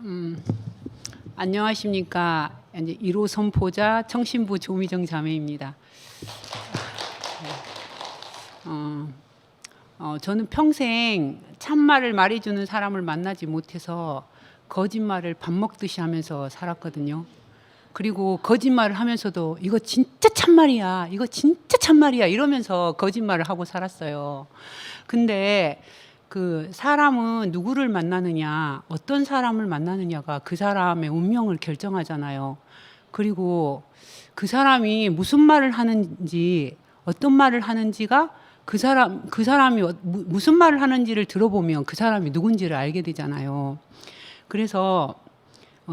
음, 안녕하십니까. 이제 1호 선포자 청신부 조미정 자매입니다. 네. 어, 어, 저는 평생 참말을 말해주는 사람을 만나지 못해서 거짓말을 밥 먹듯이 하면서 살았거든요. 그리고 거짓말을 하면서도 이거 진짜 참말이야, 이거 진짜 참말이야 이러면서 거짓말을 하고 살았어요. 근데 그 사람은 누구를 만나느냐, 어떤 사람을 만나느냐가 그 사람의 운명을 결정하잖아요. 그리고 그 사람이 무슨 말을 하는지, 어떤 말을 하는지가 그 사람 그 사람이 어- 무- 무슨 말을 하는지를 들어보면 그 사람이 누군지를 알게 되잖아요. 그래서 어,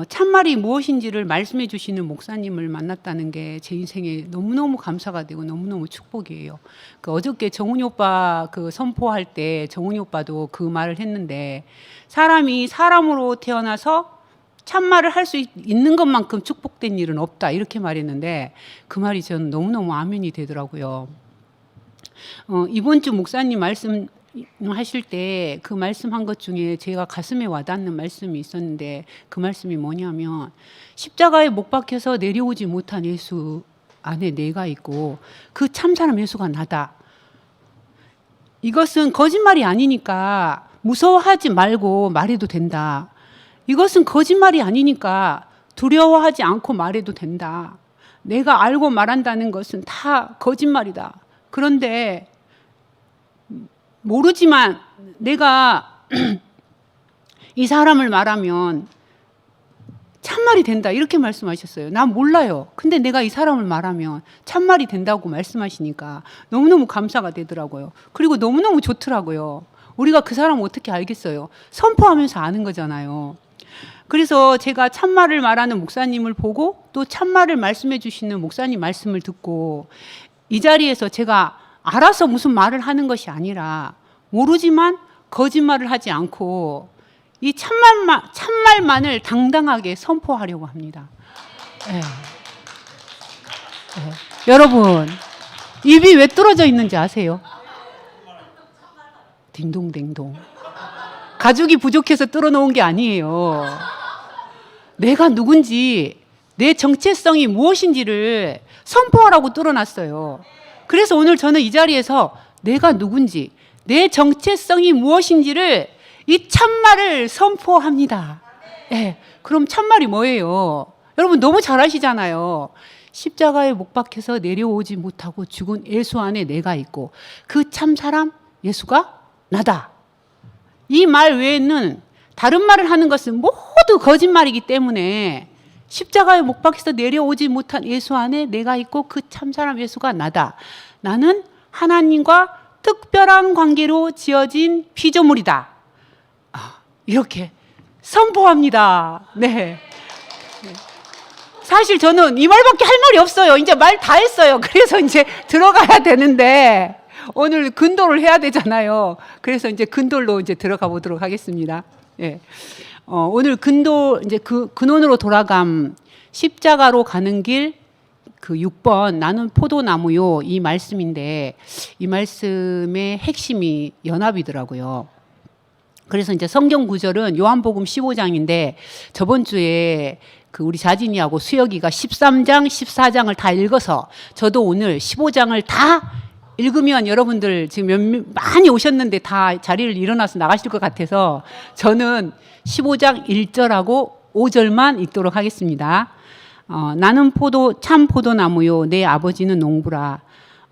참말이 무엇인지를 말씀해 주시는 목사님을 만났다는 게 제 인생에 너무너무 감사가 되고 너무너무 축복이에요. 그 어저께 정훈이 오빠 그 선포할 때 정훈이 오빠도 그 말을 했는데 사람이 사람으로 태어나서 참말을 할 수 있는 것만큼 축복된 일은 없다 이렇게 말했는데 그 말이 저는 너무너무 아멘이 되더라고요. 어, 이번 주 목사님 말씀 하실 때 그 말씀한 것 중에 제가 가슴에 와닿는 말씀이 있었는데 그 말씀이 뭐냐면 십자가에 못 박혀서 내려오지 못한 예수 안에 내가 있고 그 참사람 예수가 나다. 이것은 거짓말이 아니니까 무서워하지 말고 말해도 된다. 이것은 거짓말이 아니니까 두려워하지 않고 말해도 된다. 내가 알고 말한다는 것은 다 거짓말이다. 그런데 모르지만 내가 이 사람을 말하면 참말이 된다 이렇게 말씀하셨어요. 난 몰라요. 근데 내가 이 사람을 말하면 참말이 된다고 말씀하시니까 너무너무 감사가 되더라고요. 그리고 너무너무 좋더라고요. 우리가 그 사람 어떻게 알겠어요? 선포하면서 아는 거잖아요. 그래서 제가 참말을 말하는 목사님을 보고 또 참말을 말씀해 주시는 목사님 말씀을 듣고 이 자리에서 제가 알아서 무슨 말을 하는 것이 아니라 모르지만 거짓말을 하지 않고 이 참말만 참말만을 당당하게 선포하려고 합니다. 예. 예. 여러분 입이 왜 뚫어져 있는지 아세요? 딩동댕동. 가죽이 부족해서 뚫어놓은 게 아니에요. 내가 누군지 내 정체성이 무엇인지를 선포하라고 뚫어놨어요. 그래서 오늘 저는 이 자리에서 내가 누군지 내 정체성이 무엇인지를 이 참말을 선포합니다. 예. 그럼 참말이 뭐예요? 여러분 너무 잘 아시잖아요. 십자가에 못 박혀서 내려오지 못하고 죽은 예수 안에 내가 있고 그 참 사람 예수가 나다. 이 말 외에는 다른 말을 하는 것은 모두 거짓말이기 때문에 십자가에 못 박혀서 내려오지 못한 예수 안에 내가 있고 그 참 사람 예수가 나다. 나는 하나님과 특별한 관계로 지어진 피조물이다. 아, 이렇게 선포합니다. 네. 네. 사실 저는 이 말밖에 할 말이 없어요. 이제 말 다 했어요. 그래서 이제 들어가야 되는데 오늘 근도를 해야 되잖아요. 그래서 이제 근돌로 이제 들어가 보도록 하겠습니다. 예. 어, 오늘 근도 이제 그 근원으로 돌아감 십자가로 가는 길 그 6번 나는 포도나무요 이 말씀인데 이 말씀의 핵심이 연합이더라고요. 그래서 이제 성경 구절은 요한복음 15장인데 저번 주에 그 우리 자진이하고 수혁이가 13장, 14장을 다 읽어서 저도 오늘 15장을 다 읽으면 여러분들 지금 몇, 명- 많이 오셨는데 다 자리를 일어나서 나가실 것 같아서 저는 15장 1절하고 5절만 읽도록 하겠습니다. 어, 나는 포도 참 포도나무요 내 아버지는 농부라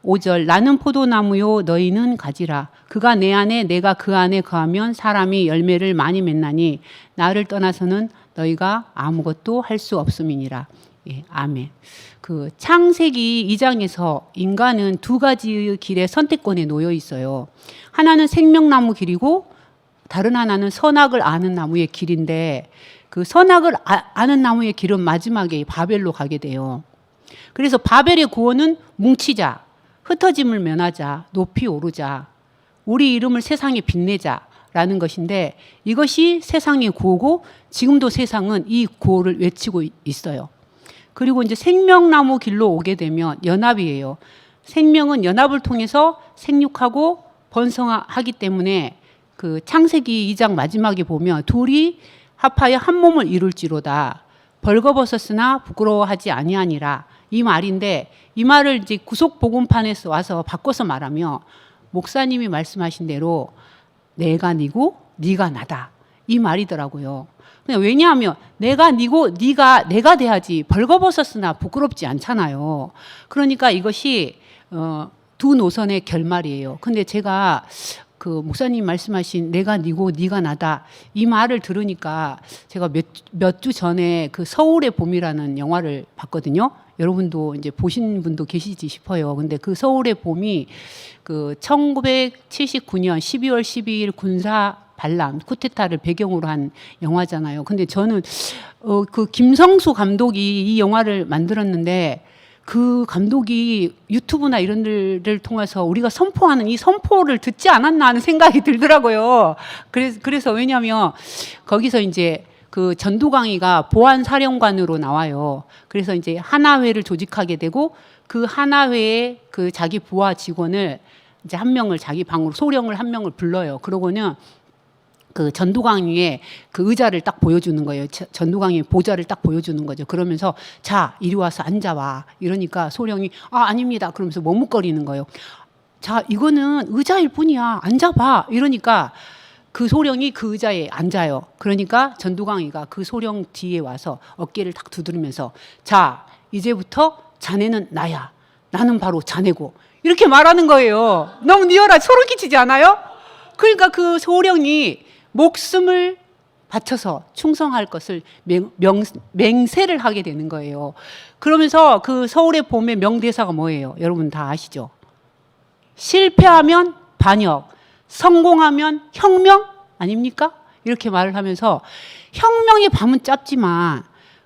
5절 나는 포도나무요 너희는 가지라 그가 내 안에 내가 그 안에 거하면 사람이 열매를 많이 맺나니 나를 떠나서는 너희가 아무것도 할 수 없음이니라 예, 아멘. 그 창세기 2장에서 인간은 두 가지의 길의 선택권에 놓여 있어요. 하나는 생명나무 길이고 다른 하나는 선악을 아는 나무의 길인데 그 선악을 아, 는 나무의 길은 마지막에 바벨로 가게 돼요. 그래서 바벨의 구원은 뭉치자, 흩어짐을 면하자, 높이 오르자, 우리 이름을 세상에 빛내자 라는 것인데 이것이 세상의 구호고 지금도 세상은 이 구호를 외치고 있어요. 그리고 이제 생명나무 길로 오게 되면 연합이에요. 생명은 연합을 통해서 생육하고 번성하기 때문에 그 창세기 2장 마지막에 보면 둘이 합하여 한 몸을 이룰지로다. 벌거벗었으나 부끄러워하지 아니하니라. 이 말인데 이 말을 이제 구속 복음판에서 와서 바꿔서 말하며 목사님이 말씀하신 대로 내가 니고 네가 나다. 이 말이더라고요. 왜냐하면 내가 니고 네가 내가 돼야지 벌거벗었으나 부끄럽지 않잖아요. 그러니까 이것이 어, 두 노선의 결말이에요. 근데 제가 그 목사님 말씀하신 내가 니고 네가 나다 이 말을 들으니까 제가 몇몇주 전에 그 서울의 봄이라는 영화를 봤거든요. 여러분도 이제 보신 분도 계시지 싶어요. 근데 그 서울의 봄이 그 1979년 12월 12일 군사 반란 쿠데타를 배경으로 한 영화잖아요. 근데 저는 어, 그 김성수 감독이 이 영화를 만들었는데 그 감독이 유튜브나 이런 데를 통해서 우리가 선포하는 이 선포를 듣지 않았나 하는 생각이 들더라고요. 그래서, 그래서 왜냐하면 거기서 이제 그 전두광이가 보안 사령관으로 나와요. 그래서 이제 하나회를 조직하게 되고 그 하나회의 그 자기 부하 직원을 이제 한 명을 자기 방으로 소령을 한 명을 불러요. 그러고는 그 전두광의 그 의자를 딱 보여주는 거예요. 저- 전두광의 보좌를 딱 보여주는 거죠. 그러면서 자 이리 와서 앉아봐. 이러니까 소령이 아 아닙니다. 그러면서 머뭇거리는 거예요. 자 이거는 의자일 뿐이야. 앉아봐. 이러니까 그 소령이 그 의자에 앉아요. 그러니까 전두광이가 그 소령 뒤에 와서 어깨를 딱 두드리면서 자 이제부터 자네는 나야. 나는 바로 자네고 이렇게 말하는 거예요. 너무 리얼하 소름 끼치지 않아요? 그러니까 그 소령이 목숨을 바쳐서 충성할 것을 명, 명, 맹세를 하게 되는 거예요. 그러면서 그 서울의 봄의 명대사가 뭐예요? 여러분 다 아시죠? 실패하면 반역, 성공하면 혁명 아닙니까? 이렇게 말을 하면서 혁명의 밤은 짧지만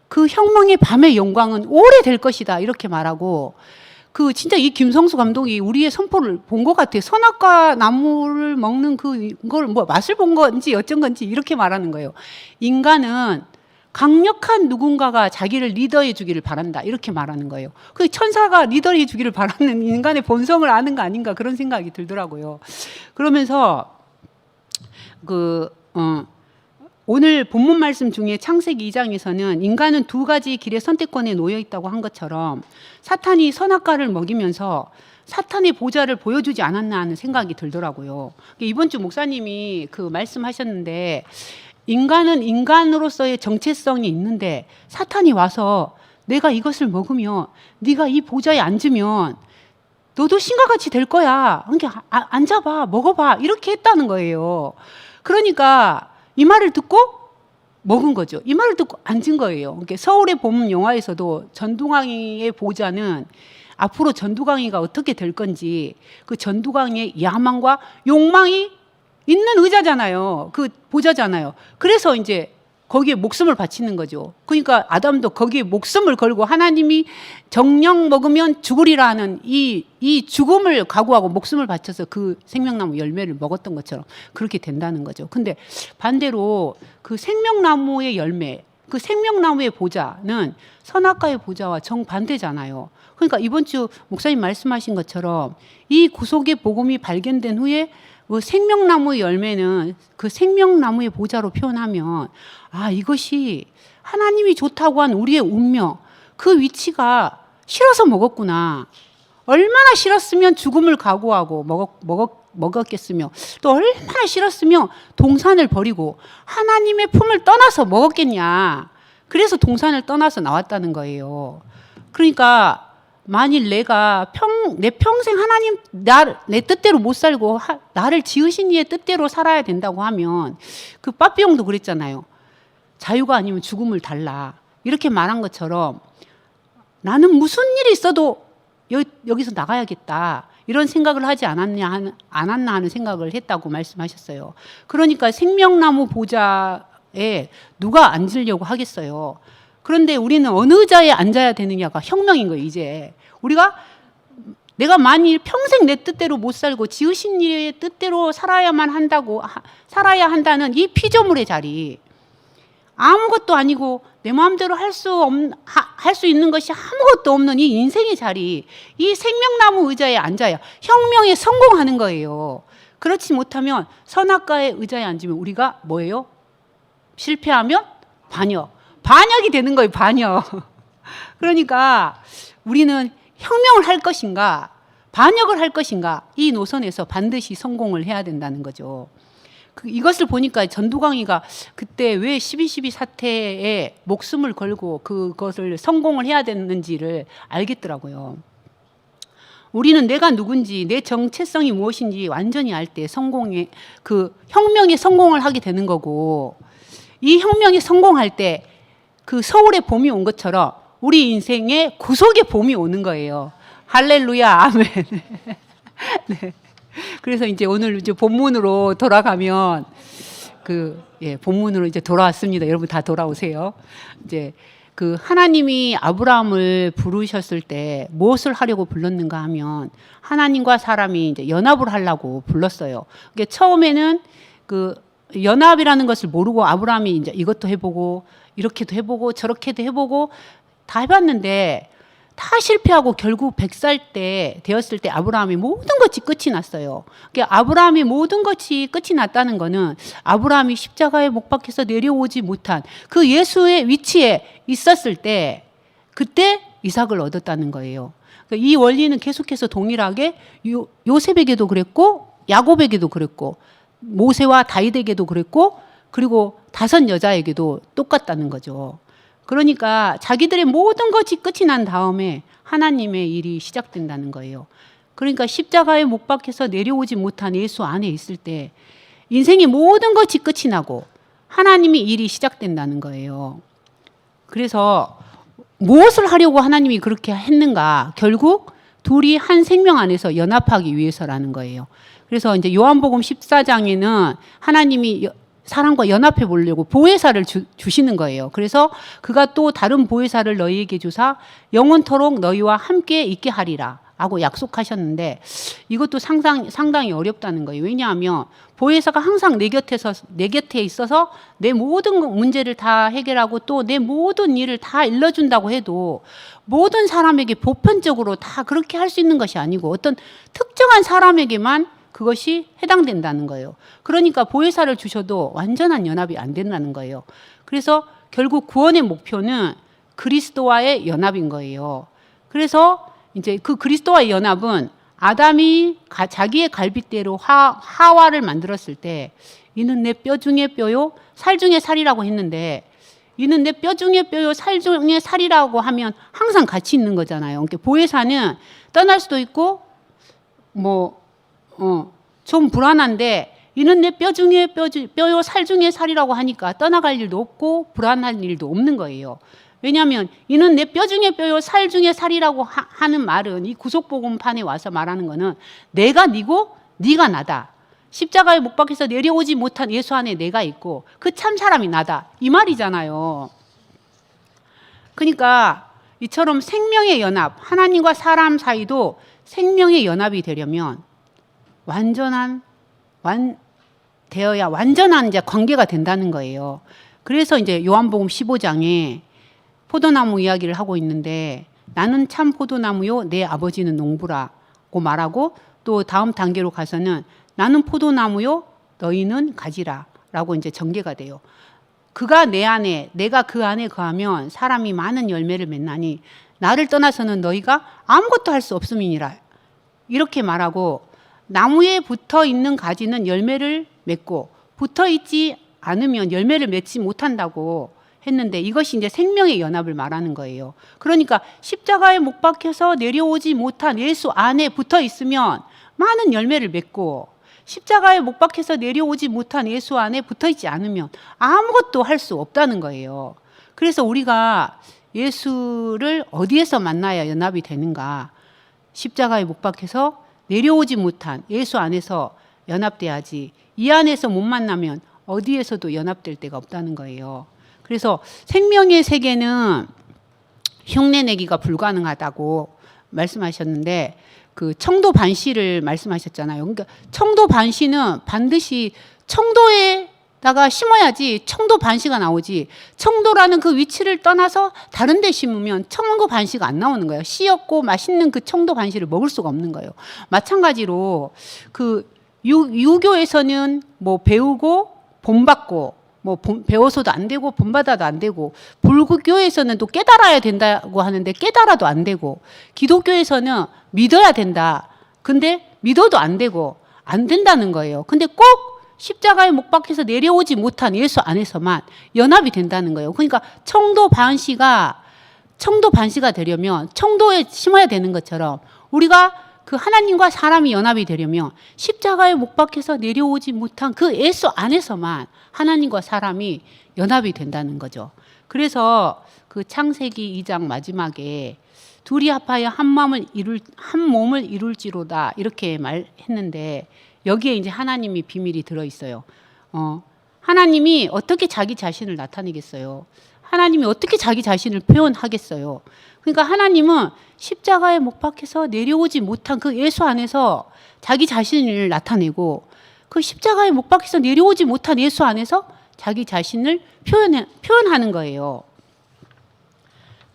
그 혁명의 밤의 영광은 오래될 것이다 이렇게 말하고 그 진짜 이 김성수 감독이 우리의 선포를 본 것 같아요. 선악과 나무를 먹는 그걸 뭐 맛을 본 건지 어쩐 건지 이렇게 말하는 거예요. 인간은 강력한 누군가가 자기를 리더해 주기를 바란다 이렇게 말하는 거예요. 그 천사가 리더해 주기를 바라는 인간의 본성을 아는 거 아닌가 그런 생각이 들더라고요. 그러면서 그 어, 오늘 본문 말씀 중에 창세기 2장에서는 인간은 두 가지 길의 선택권에 놓여 있다고 한 것처럼 사탄이 선악과를 먹이면서 사탄의 보좌를 보여주지 않았나 하는 생각이 들더라고요. 이번 주 목사님이 그 말씀하셨는데 인간은 인간으로서의 정체성이 있는데 사탄이 와서 내가 이것을 먹으면 네가 이 보좌에 앉으면 너도 신과 같이 될 거야. 그러니까 아- 앉아봐, 먹어봐 이렇게 했다는 거예요. 그러니까 이 말을 듣고 먹은 거죠. 이 말을 듣고 앉은 거예요. 그러니까 서울의 봄 영화에서도 전두광이의 보좌는 앞으로 전두광이가 어떻게 될 건지 그 전두광의 야망과 욕망이 있는 의자잖아요. 그 보좌잖아요. 그래서 이제 거기에 목숨을 바치는 거죠. 그러니까 아담도 거기에 목숨을 걸고 하나님이 정령 먹으면 죽으리라는 이, 이 죽음을 각오하고 목숨을 바쳐서 그 생명나무 열매를 먹었던 것처럼 그렇게 된다는 거죠. 근데 반대로 그 생명나무의 열매, 그 생명나무의 보좌는 선악과의 보좌와 정반대잖아요. 그러니까 이번 주 목사님 말씀하신 것처럼 이 구속의 복음이 발견된 후에 그 생명나무의 열매는 그 생명나무의 보좌로 표현하면 아 이것이 하나님이 좋다고 한 우리의 운명 그 위치가 싫어서 먹었구나. 얼마나 싫었으면 죽음을 각오하고 먹었, 먹었, 먹었겠으며 또 얼마나 싫었으면 동산을 버리고 하나님의 품을 떠나서 먹었겠냐. 그래서 동산을 떠나서 나왔다는 거예요. 그러니까 만일 내가 평 내 평생 하나님 나, 내 뜻대로 못 살고 하, 나를 지으신 이의 뜻대로 살아야 된다고 하면 그 빠삐용도 그랬잖아요. 자유가 아니면 죽음을 달라. 이렇게 말한 것처럼 나는 무슨 일이 있어도 여, 여기서 나가야겠다. 이런 생각을 하지 않았냐 하는, 않았나 하는 생각을 했다고 말씀하셨어요. 그러니까 생명나무 보좌에 누가 앉으려고 하겠어요. 그런데 우리는 어느 의자에 앉아야 되느냐가 혁명인 거예요, 이제. 우리가 내가 만일 평생 내 뜻대로 못 살고 지으신 일의 뜻대로 살아야만 한다고 하- 살아야 한다는 이 피조물의 자리 아무것도 아니고 내 마음대로 할수 없, 할수 있는 것이 아무것도 없는 이 인생의 자리, 이 생명나무 의자에 앉아야 혁명에 성공하는 거예요. 그렇지 못하면 선악과의 의자에 앉으면 우리가 뭐예요? 실패하면 반역. 반역이 되는 거예요, 반역. 그러니까 우리는 혁명을 할 것인가, 반역을 할 것인가, 이 노선에서 반드시 성공을 해야 된다는 거죠. 그 이것을 보니까 전두광이가 그때 왜 12.12 사태에 목숨을 걸고 그것을 성공을 해야 됐는지를 알겠더라고요. 우리는 내가 누군지 내 정체성이 무엇인지 완전히 알 때 성공에 그 혁명에 성공을 하게 되는 거고 이 혁명에 성공할 때 그 서울의 봄이 온 것처럼 우리 인생에 구속의 봄이 오는 거예요. 할렐루야 아멘. 네. 그래서 이제 오늘 이제 본문으로 돌아가면 그 예, 본문으로 이제 돌아왔습니다. 여러분 다 돌아오세요. 이제 그 하나님이 아브라함을 부르셨을 때 무엇을 하려고 불렀는가 하면 하나님과 사람이 이제 연합을 하려고 불렀어요. 그게 처음에는 그 연합이라는 것을 모르고 아브라함이 이제 이것도 해보고 이렇게도 해보고 저렇게도 해보고 다 해봤는데 다 실패하고 결국 100살 때 되었을 때 아브라함이 모든 것이 끝이 났어요. 그러니까 아브라함이 모든 것이 끝이 났다는 거는 아브라함이 십자가에 못 박혀서 내려오지 못한 그 예수의 위치에 있었을 때 그때 이삭을 얻었다는 거예요. 그러니까 이 원리는 계속해서 동일하게 요, 요셉에게도 그랬고 야곱에게도 그랬고 모세와 다윗에게도 그랬고 그리고 다섯 여자에게도 똑같다는 거죠. 그러니까 자기들의 모든 것이 끝이 난 다음에 하나님의 일이 시작된다는 거예요. 그러니까 십자가에 못 박혀서 내려오지 못한 예수 안에 있을 때 인생의 모든 것이 끝이 나고 하나님의 일이 시작된다는 거예요. 그래서 무엇을 하려고 하나님이 그렇게 했는가? 결국 둘이 한 생명 안에서 연합하기 위해서라는 거예요. 그래서 이제 요한복음 14장에는 하나님이 사람과 연합해 보려고 보혜사를 주, 주시는 거예요. 그래서 그가 또 다른 보혜사를 너희에게 주사 영원토록 너희와 함께 있게 하리라. 하고 약속하셨는데 이것도 상상, 상당히 어렵다는 거예요. 왜냐하면 보혜사가 항상 내 곁에서 내 곁에 있어서 내 모든 문제를 다 해결하고 또 내 모든 일을 다 일러준다고 해도 모든 사람에게 보편적으로 다 그렇게 할 수 있는 것이 아니고 어떤 특정한 사람에게만 그것이 해당된다는 거예요. 그러니까 보혜사를 주셔도 완전한 연합이 안 된다는 거예요. 그래서 결국 구원의 목표는 그리스도와의 연합인 거예요. 그래서 이제 그 그리스도와의 연합은 아담이 가, 자기의 갈빗대로 하, 하와를 만들었을 때 이는 내 뼈 중에 뼈요 살 중에 살이라고 했는데 이는 내 뼈 중에 뼈요 살 중에 살이라고 하면 항상 같이 있는 거잖아요. 그러니까 보혜사는 떠날 수도 있고 뭐 어, 좀 불안한데 이는 내 뼈 중에 뼈, 뼈요 살 중에 살이라고 하니까 떠나갈 일도 없고 불안한 일도 없는 거예요. 왜냐하면 이는 내 뼈 중에 뼈요 살 중에 살이라고 하, 는 말은 이 구속복음판에 와서 말하는 거는 내가 니고 네가 나다. 십자가에 못 박혀서 내려오지 못한 예수 안에 내가 있고 그 참 사람이 나다. 이 말이잖아요. 그러니까 이처럼 생명의 연합, 하나님과 사람 사이도 생명의 연합이 되려면 완전한 완 되어야 완전한 이제 관계가 된다는 거예요. 그래서 이제 요한복음 15장에 포도나무 이야기를 하고 있는데 나는 참 포도나무요 내 아버지는 농부라고 말하고 또 다음 단계로 가서는 나는 포도나무요 너희는 가지라라고 이제 전개가 돼요. 그가 내 안에 내가 그 안에 거하면 사람이 많은 열매를 맺나니 나를 떠나서는 너희가 아무것도 할 수 없음이니라 이렇게 말하고 나무에 붙어 있는 가지는 열매를 맺고 붙어 있지 않으면 열매를 맺지 못한다고 했는데 이것이 이제 생명의 연합을 말하는 거예요. 그러니까 십자가에 못 박혀서 내려오지 못한 예수 안에 붙어 있으면 많은 열매를 맺고 십자가에 못 박혀서 내려오지 못한 예수 안에 붙어 있지 않으면 아무것도 할 수 없다는 거예요. 그래서 우리가 예수를 어디에서 만나야 연합이 되는가? 십자가에 못 박혀서 내려오지 못한 예수 안에서 연합돼야지 이 안에서 못 만나면 어디에서도 연합될 데가 없다는 거예요. 그래서 생명의 세계는 흉내내기가 불가능하다고 말씀하셨는데 그 청도 반시를 말씀하셨잖아요. 그러니까 청도 반시는 반드시 청도에 다가 심어야지 청도 반시가 나오지. 청도라는 그 위치를 떠나서 다른 데 심으면 청도 반시가 안 나오는 거예요. 씨였고 맛있는 그 청도 반시를 먹을 수가 없는 거예요. 마찬가지로 그 유, 유교에서는 뭐 배우고 본받고 뭐 본- 배워서도 안 되고 본받아도 안 되고 불교에서는 또 깨달아야 된다고 하는데 깨달아도 안 되고 기독교에서는 믿어야 된다. 근데 믿어도 안 되고 안 된다는 거예요. 근데 꼭 십자가에 못 박혀서 내려오지 못한 예수 안에서만 연합이 된다는 거예요. 그러니까 청도 반시가 청도 반시가 되려면 청도에 심어야 되는 것처럼 우리가 그 하나님과 사람이 연합이 되려면 십자가에 못 박혀서 내려오지 못한 그 예수 안에서만 하나님과 사람이 연합이 된다는 거죠. 그래서 그 창세기 2장 마지막에 둘이 합하여 한 마음을 이룰 한 몸을 이룰지로다 이렇게 말했는데 여기에 이제 하나님이 비밀이 들어 있어요. 어, 하나님이 어떻게 자기 자신을 나타내겠어요? 하나님이 어떻게 자기 자신을 표현하겠어요? 그러니까 하나님은 십자가에 못 박혀서 내려오지 못한 그 예수 안에서 자기 자신을 나타내고 그 십자가에 못 박혀서 내려오지 못한 예수 안에서 자기 자신을 표현해, 표현하는 거예요.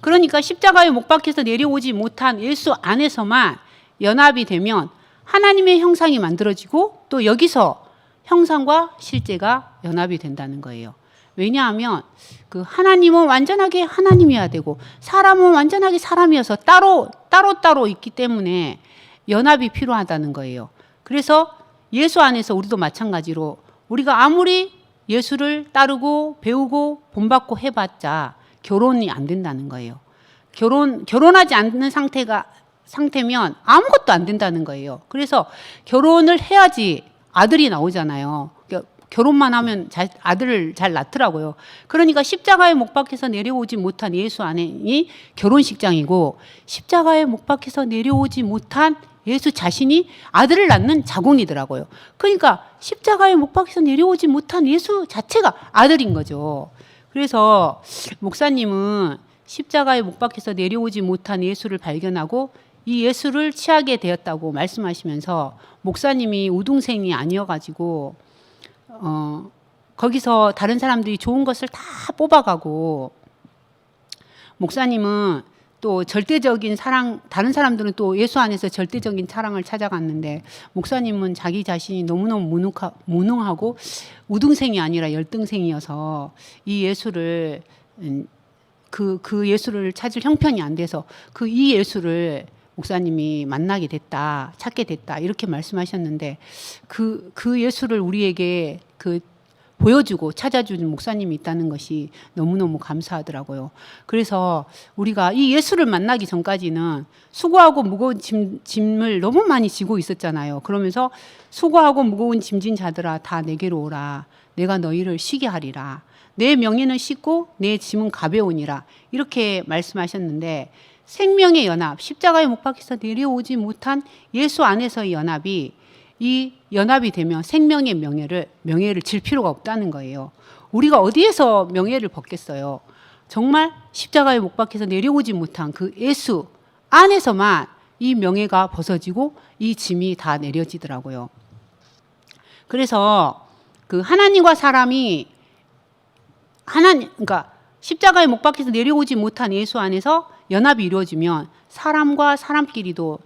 그러니까 십자가에 못 박혀서 내려오지 못한 예수 안에서만 연합이 되면 하나님의 형상이 만들어지고 또 여기서 형상과 실제가 연합이 된다는 거예요. 왜냐하면 그 하나님은 완전하게 하나님이어야 되고 사람은 완전하게 사람이어서 따로 따로 따로 있기 때문에 연합이 필요하다는 거예요. 그래서 예수 안에서 우리도 마찬가지로 우리가 아무리 예수를 따르고 배우고 본받고 해봤자 결혼이 안 된다는 거예요. 결혼 결혼하지 않는 상태가 상태면 아무것도 안 된다는 거예요. 그래서 결혼을 해야지 아들이 나오잖아요. 그러니까 결혼만 하면 잘, 아들을 잘 낳더라고요. 그러니까 십자가에 못 박혀서 내려오지 못한 예수 안에이 결혼식장이고 십자가에 못 박혀서 내려오지 못한 예수 자신이 아들을 낳는 자궁이더라고요. 그러니까 십자가에 못 박혀서 내려오지 못한 예수 자체가 아들인 거죠. 그래서 목사님은 십자가에 못 박혀서 내려오지 못한 예수를 발견하고 이 예수를 취하게 되었다고 말씀하시면서 목사님이 우등생이 아니어가지고 어, 거기서 다른 사람들이 좋은 것을 다 뽑아가고 목사님은 또 절대적인 사랑 다른 사람들은 또 예수 안에서 절대적인 사랑을 찾아갔는데 목사님은 자기 자신이 너무너무 무능하, 무능하고 우등생이 아니라 열등생이어서 이 예수를 음, 그, 그 예수를 찾을 형편이 안 돼서 그 이 예수를 목사님이 만나게 됐다, 찾게 됐다, 이렇게 말씀하셨는데 그, 그 예수를 우리에게 그 보여주고 찾아주는 목사님이 있다는 것이 너무너무 감사하더라고요. 그래서 우리가 이 예수를 만나기 전까지는 수고하고 무거운 짐, 짐을 너무 많이 지고 있었잖아요. 그러면서 수고하고 무거운 짐진 자들아 다 내게로 오라. 내가 너희를 쉬게 하리라. 내 명예는 쉽고 내 짐은 가벼우니라. 이렇게 말씀하셨는데 생명의 연합, 십자가에 못 박혀서 내려오지 못한 예수 안에서의 연합이 이 연합이 되면 생명의 명예를 명예를 질 필요가 없다는 거예요. 우리가 어디에서 명예를 벗겠어요? 정말 십자가에 못 박혀서 내려오지 못한 그 예수 안에서만 이 명예가 벗어지고 이 짐이 다 내려지더라고요. 그래서 그 하나님과 사람이 하나님 그러니까 십자가에 못 박혀서 내려오지 못한 예수 안에서 연합이 이루어지면 사람과 사람끼리도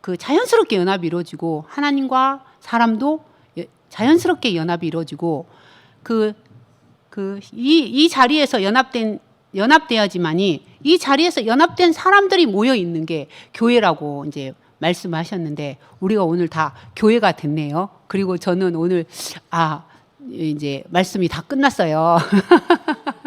그 자연스럽게 연합이 이루어지고 하나님과 사람도 예- 자연스럽게 연합이 이루어지고 그 그 이 이 자리에서 연합된 연합돼야지만이 이 자리에서 연합된 사람들이 모여 있는 게 교회라고 이제 말씀하셨는데 우리가 오늘 다 교회가 됐네요. 그리고 저는 오늘 아 이제 말씀이 다 끝났어요.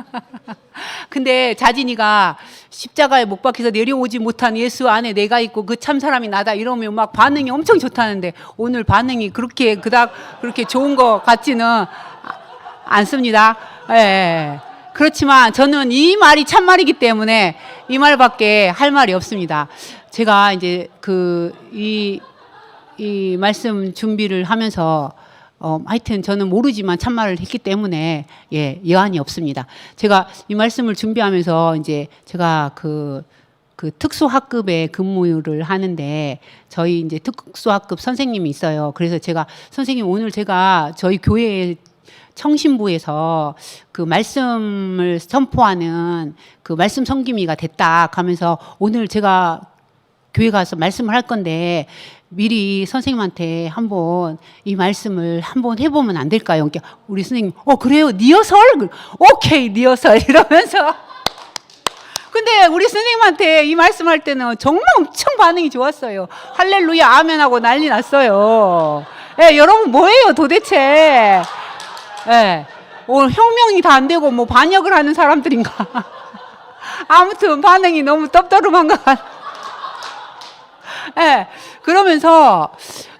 근데 자진이가 십자가에 못 박혀서 내려오지 못한 예수 안에 내가 있고 그 참 사람이 나다 이러면 막 반응이 엄청 좋다는데 오늘 반응이 그렇게 그닥 그렇게 좋은 것 같지는 아- 않습니다. 예, 예. 그렇지만 저는 이 말이 참 말이기 때문에 이 말밖에 할 말이 없습니다. 제가 이제 그 이 이 말씀 준비를 하면서 어, 하여튼 저는 모르지만 참말을 했기 때문에 예, 여한이 없습니다. 제가 이 말씀을 준비하면서 이제 제가 그, 그 특수학급에 근무를 하는데 저희 이제 특수학급 선생님이 있어요. 그래서 제가 선생님 오늘 제가 저희 교회 청신부에서 그 말씀을 선포하는 그 말씀 성김이가 됐다 하면서 오늘 제가 교회 가서 말씀을 할 건데 미리 선생님한테 한번 이 말씀을 한번 해보면 안 될까요? 그러니까 우리 선생님, 어 그래요, 리허설, 오케이 리허설 이러면서. 근데 우리 선생님한테 이 말씀할 때는 정말 엄청 반응이 좋았어요. 할렐루야, 아멘하고 난리 났어요. 예, 여러분 뭐예요 도대체? 예, 오늘 혁명이 다 안 되고 뭐 반역을 하는 사람들인가? 아무튼 반응이 너무 떡떠름한 것 같아요. 예, 그러면서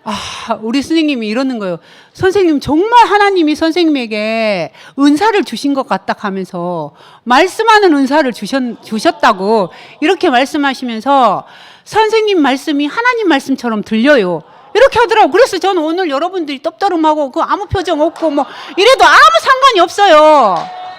아, 우리 스님님이 이러는 거예요. 선생님 정말 하나님이 선생님에게 은사를 주신 것 같다 하면서 말씀하는 은사를 주셨, 주셨다고 이렇게 말씀하시면서 선생님 말씀이 하나님 말씀처럼 들려요. 이렇게 하더라고. 그래서 저는 오늘 여러분들이 떡떠름하고 그 아무 표정 없고 뭐 이래도 아무 상관이 없어요.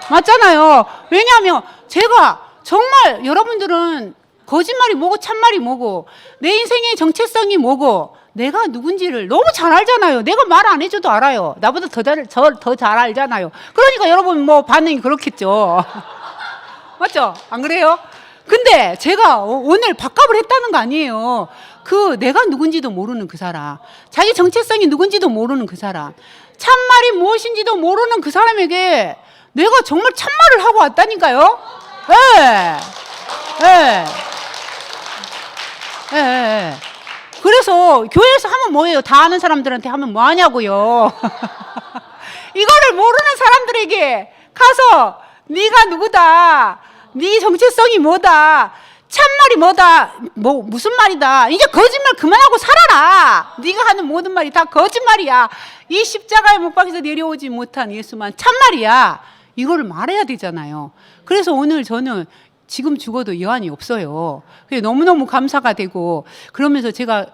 맞잖아요. 왜냐하면 제가 정말 여러분들은 거짓말이 뭐고 참말이 뭐고 내 인생의 정체성이 뭐고 내가 누군지를 너무 잘 알잖아요. 내가 말 안 해줘도 알아요. 나보다 더잘 알잖아요. 그러니까 여러분 뭐 반응이 그렇겠죠. 맞죠? 안 그래요? 근데 제가 오- 오늘 밥값을 했다는 거 아니에요. 그 내가 누군지도 모르는 그 사람, 자기 정체성이 누군지도 모르는 그 사람, 참말이 무엇인지도 모르는 그 사람에게 내가 정말 참말을 하고 왔다니까요. 예. 예. 예, 예, 예. 그래서 교회에서 하면 뭐예요? 다 아는 사람들한테 하면 뭐 하냐고요. 이거를 모르는 사람들에게 가서 네가 누구다. 네 정체성이 뭐다. 참말이 뭐다. 뭐 무슨 말이다. 이제 거짓말 그만하고 살아라. 네가 하는 모든 말이 다 거짓말이야. 이 십자가에 못 박혀서 내려오지 못한 예수만 참말이야. 이거를 말해야 되잖아요. 그래서 오늘 저는 지금 죽어도 여한이 없어요. 그게 너무너무 감사가 되고 그러면서 제가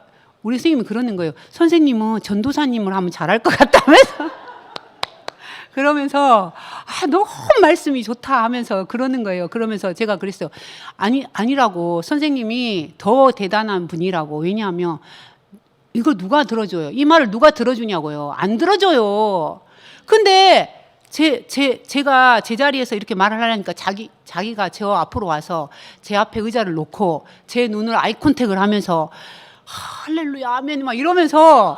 우리 선생님이 그러는 거예요. 선생님은 전도사님을 하면 잘할 것 같다면서. 그러면서 아 너무 말씀이 좋다 하면서 그러는 거예요. 그러면서 제가 그랬어요. 아니 아니라고 선생님이 더 대단한 분이라고 왜냐하면 이걸 누가 들어줘요? 이 말을 누가 들어주냐고요? 안 들어줘요. 근데 제, 제, 제가 제 자리에서 이렇게 말을 하려니까 자기, 자기가 저 앞으로 와서 제 앞에 의자를 놓고 제 눈을 아이 컨택을 하면서 할렐루야, 아멘, 막 이러면서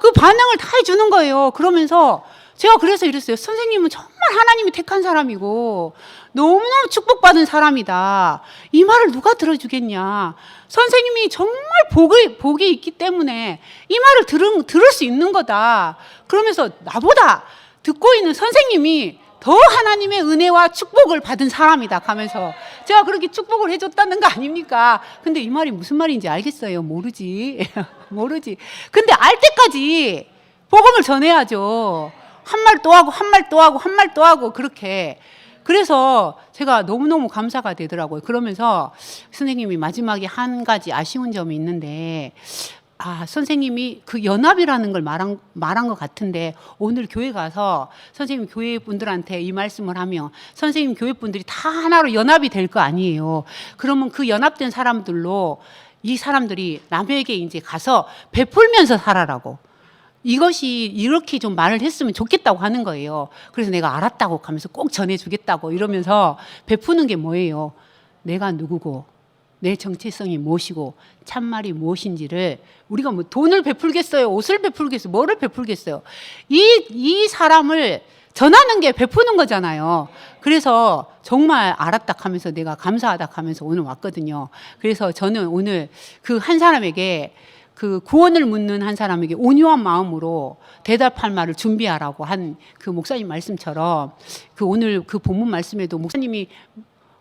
그 반응을 다 해주는 거예요. 그러면서 제가 그래서 이랬어요. 선생님은 정말 하나님이 택한 사람이고 너무너무 축복받은 사람이다. 이 말을 누가 들어주겠냐. 선생님이 정말 복이, 복이 있기 때문에 이 말을 들은, 들을 수 있는 거다. 그러면서 나보다 듣고 있는 선생님이 더 하나님의 은혜와 축복을 받은 사람이다 하면서 제가 그렇게 축복을 해줬다는 거 아닙니까? 근데 이 말이 무슨 말인지 알겠어요? 모르지. 모르지. 근데 알 때까지 복음을 전해야죠. 한 말 또 하고, 한 말 또 하고, 한 말 또 하고, 그렇게. 그래서 제가 너무너무 감사가 되더라고요. 그러면서 선생님이 마지막에 한 가지 아쉬운 점이 있는데, 아, 선생님이 그 연합이라는 걸 말한, 말한 것 같은데, 오늘 교회 가서 선생님 교회 분들한테 이 말씀을 하면, 선생님 교회 분들이 다 하나로 연합이 될 거 아니에요. 그러면 그 연합된 사람들로 이 사람들이 남에게 이제 가서 베풀면서 살아라고. 이것이 이렇게 좀 말을 했으면 좋겠다고 하는 거예요. 그래서 내가 알았다고 하면서 꼭 전해주겠다고 이러면서 베푸는 게 뭐예요? 내가 누구고, 내 정체성이 무엇이고, 참말이 무엇인지를 우리가 뭐 돈을 베풀겠어요? 옷을 베풀겠어요? 뭐를 베풀겠어요? 이, 이 사람을 전하는 게 베푸는 거잖아요. 그래서 정말 알았다 하면서 내가 감사하다 하면서 오늘 왔거든요. 그래서 저는 오늘 그 한 사람에게 그 구원을 묻는 한 사람에게 온유한 마음으로 대답할 말을 준비하라고 한 그 목사님 말씀처럼 그 오늘 그 본문 말씀에도 목사님이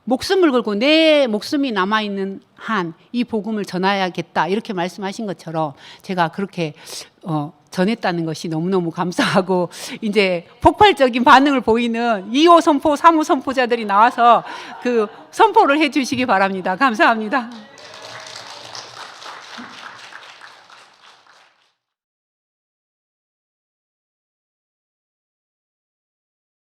목숨을 걸고 내 목숨이 남아 있는 한 이 복음을 전해야겠다 이렇게 말씀하신 것처럼 제가 그렇게 어 전했다는 것이 너무너무 감사하고 이제 폭발적인 반응을 보이는 2호 선포, 3호 선포자들이 나와서 그 선포를 해 주시기 바랍니다. 감사합니다.